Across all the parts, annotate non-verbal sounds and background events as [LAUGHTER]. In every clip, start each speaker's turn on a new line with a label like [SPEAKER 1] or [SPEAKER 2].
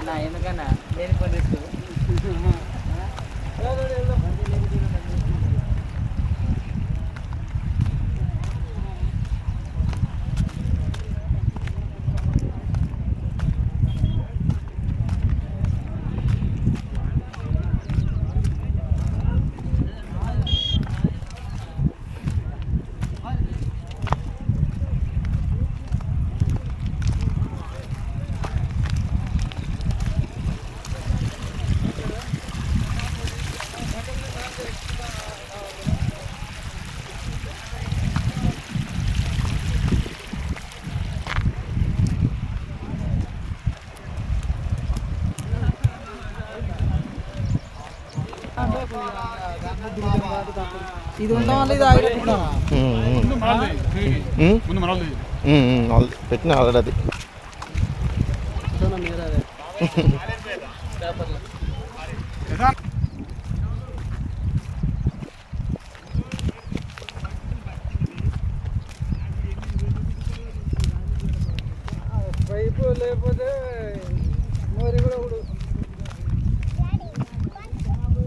[SPEAKER 1] అన్న ఎందుకన్నా? నేను కొన్ని [LAUGHS] ఇది వల్ల ఇది ఆగిపోతున్నాం
[SPEAKER 2] ఉమ్, ఉమ్. ఉమ్?
[SPEAKER 3] ముందు మనల్ని
[SPEAKER 2] ఉమ్, ఉమ్, ఆల్- పెట్టిన ఆల్రెడీ అది
[SPEAKER 1] పైపు లేకపోతే మోరి కూడా ఉడు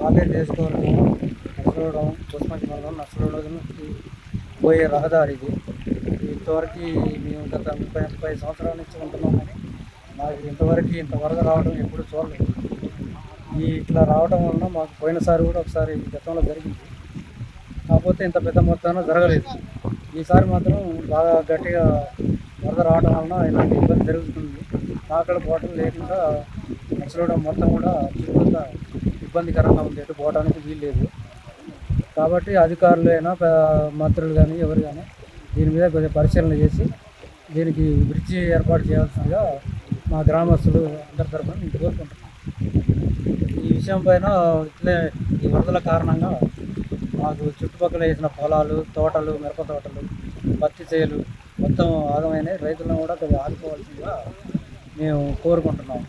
[SPEAKER 4] పాలేరు చేసుకోవడము నచ్చడం పుష్పంచి మండలం నచ్చడం పోయే రహదారి ఇది. ఇంతవరకు మేము గత ముప్పై ముప్పై సంవత్సరాల నుంచి ఉంటున్నాం కానీ మాకు ఇంతవరకు ఇంత వరద రావడం ఎప్పుడు చూడలేదు. ఈ ఇట్లా రావడం వలన మాకు పోయినసారి కూడా ఒకసారి గతంలో జరిగింది. కాకపోతే ఇంత పెద్ద మొత్తాన జరగలేదు. ఈసారి మాత్రం బాగా గట్టిగా వరద రావడం వలన ఇలాంటి ఇబ్బంది జరుగుతుంది. ఆకడ పోవటం లేకుండా నచ్చడం మొత్తం కూడా చుట్టూ ఇబ్బందికరంగా ఉంది ఎటు పోవడానికి వీలు లేదు. కాబట్టి అధికారులు అయినా మంత్రులు కానీ ఎవరు కానీ దీని మీద కొద్దిగా పరిశీలన చేసి దీనికి బ్రిడ్జి ఏర్పాటు చేయాల్సిందిగా మా గ్రామస్తులు అందరి తరఫున నేను కోరుకుంటున్నాను. ఈ విషయం పైన ఇట్లే ఈ వరదల కారణంగా మాకు చుట్టుపక్కల వేసిన పొలాలు తోటలు మిరప తోటలు పత్తి చేలు మొత్తం ఆగమైనాయి. రైతులను కూడా కొద్దిగా ఆదుకోవాల్సిందిగా మేము కోరుకుంటున్నాం